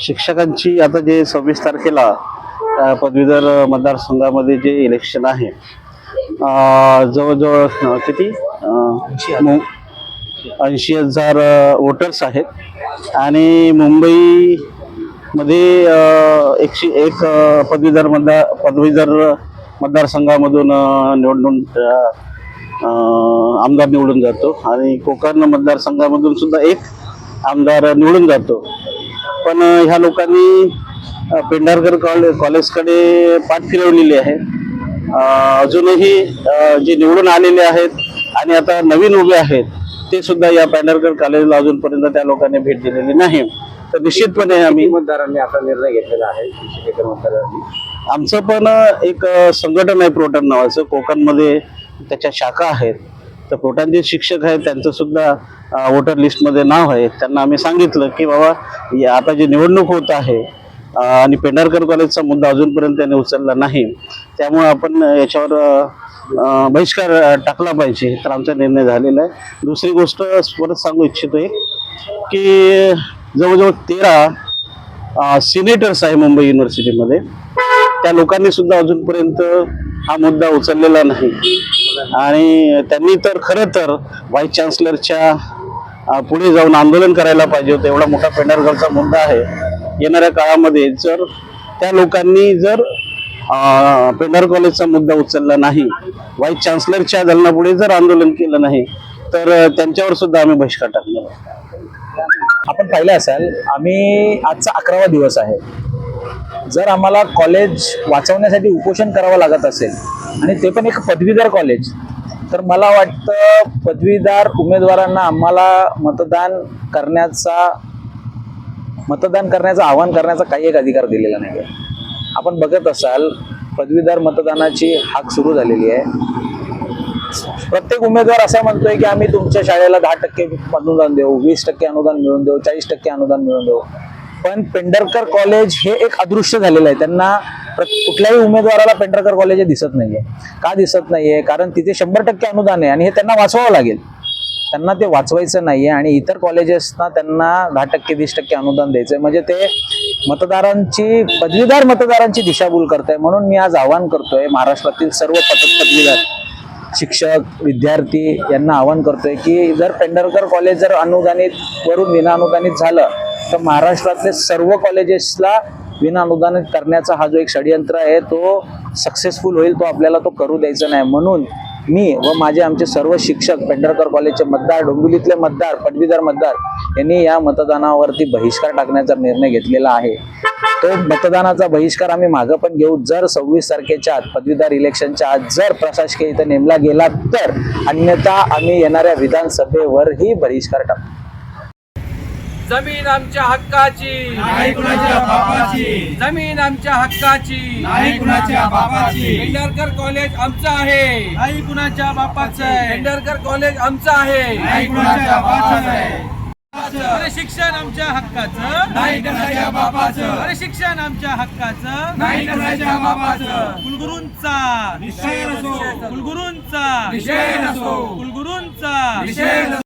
शिक्षकांची आता जे सव्वीस तारखेला पदवीधर मतदारसंघामध्ये जे इलेक्शन आहे जवळजवळ किती? ऐंशी हजार वोटर्स आहेत. आणि मुंबईमध्ये एकशे एक पदवीधर मतदार पदवीधर मतदारसंघामधून निवडून आमदार निवडून जातो. आणि कोकण मतदारसंघामधून सुद्धा एक आमदार निवडून जातो. पण ह्या लोकांनी पेंढारकर कॉलेज कॉलेजकडे पाठ फिरवलेली आहे. अजूनही जे निवडून आलेले आहेत आणि आता नवीन उभे आहेत ते सुद्धा या पेंढारकर कॉलेजला अजूनपर्यंत त्या लोकांनी भेट दिलेली नाही. तर निश्चितपणे आम्ही मतदारांनी असा निर्णय घेतलेला आहे मतदारांनी. आमचं पण एक संघटन आहे प्रोटन नावाचं. कोकणमध्ये त्याच्या शाखा आहेत. तर प्रोटन जे शिक्षक आहेत त्यांचं सुद्धा वोटर लिस्टमध्ये नाव आहे. त्यांना आम्ही सांगितलं की बाबा या- आता जी निवडणूक होत आहे आणि पेंढारकर कॉलेजचा मुद्दा अजूनपर्यंत त्यांनी उचलला नाही त्यामुळे आपण याच्यावर बहिष्कार टाकला पाहिजे. तर आमचा निर्णय झालेला आहे. दुसरी गोष्ट परत सांगू इच्छितो एक की जवळजवळ तेरा सिनेटर्स आहे मुंबई युनिव्हर्सिटीमध्ये त्या लोकांनी सुद्धा अजूनपर्यंत हा मुद्दा उचललेला नाही. आणि त्यांनी तर खरं तर व्हाईस चान्सलरच्या पुढे जाऊन आंदोलन करायला पाहिजे होतं एवढा मोठा पेंढारगडचा मुद्दा आहे. येणाऱ्या काळामध्ये जर त्या लोकांनी जर पेंढार कॉलेजचा मुद्दा उचलला नाही व्हाईस चान्सलरच्या दलनापुढे जर आंदोलन केलं नाही तर त्यांच्यावर सुद्धा आम्ही बहिष्कार टाकणार आपण पाहिलं असाल आम्ही आजचा अकरावा दिवस आहे. जर आम्हाला कॉलेज वाचवण्यासाठी उपोषण करावं लागत असेल आणि ते पण एक पदवीधर कॉलेज तर मला वाटतं पदवीधर उमेदवारांना आम्हाला मतदान करण्याचा मतदान करण्याचं आवाहन करण्याचा काही एक अधिकार दिलेला नाही आहे आपण बघत असाल पदवीधर मतदानाची हाक सुरू झालेली आहे. प्रत्येक उमेदवार असा म्हणतोय की आम्ही तुमच्या शाळेला दहा टक्के अनुदान देऊ वीस टक्के अनुदान मिळवून देऊ चाळीस टक्के अनुदान मिळवून देऊ. पण पेंढरकर कॉलेज हे एक अदृश्य झालेलं आहे. त्यांना प्र- कुठल्याही उमेदवाराला पेंढरकर कॉलेज हे दिसत नाहीये. का दिसत नाहीये? कारण तिथे शंभर टक्के अनुदान आहे आणि हे त्यांना वाचवावं लागेल. त्यांना ते वाचवायचं नाहीये आणि इतर कॉलेजेसना त्यांना दहा टक्के वीस टक्के अनुदान द्यायचंय. म्हणजे ते मतदारांची पदवीधर मतदारांची दिशाभूल करताय. म्हणून मी आज आवाहन करतोय महाराष्ट्रातील सर्व पद पदवीधर शिक्षक विद्यार्थी यांना आवाहन करतोय की जर पेंढरकर कॉलेज जर अनुदानित वरून विनाअनुदानित झालं तर महाराष्ट्रातले सर्व कॉलेजेसला विनाअनुदानित करण्याचा हा जो एक षडयंत्र आहे तो सक्सेसफुल होईल तो आपल्याला तो करू द्यायचा नाही. म्हणून मी व माझे आमचे सर्व शिक्षक पेंढरकर कॉलेजचे मतदार डोंबिवलीतले मतदार पदवीधर मतदार यांनी या मतदानावरती बहिष्कार टाकण्याचा निर्णय घेतलेला आहे. तो मतदानाचा बहिष्कार आम्ही मागं पण घेऊ. जर सव्वीस तारखेच्या आत पदवीधर इलेक्शनच्या आत जर प्रशासकीय इथं नेमला गेला तर अन्यथा आम्ही येणाऱ्या विधानसभेवरही बहिष्कार टाकू. जमीन आमच्या हक्काची. नाही कुणाच्या बापाची. जमीन आमच्या हक्काची. नाही कुणाच्या बापाची. पेंढारकर कॉलेज आमचं आहे. नाही कुणाच्या बापाचं आहे. पेंढारकर कॉलेज आमचं आहे. नाही कुणाच्या बापाचं आहे. अरे शिक्षण आमच्या हक्काचं. नाही कुणाच्या बापाचं. अरे शिक्षण आमच्या हक्काचं. नाही कुणाच्या बापाचं. कुलगुरूंचा. निश्चय नसो. कुलगुरूंचा. विषय नसो. कुलगुरूंचा. नसो.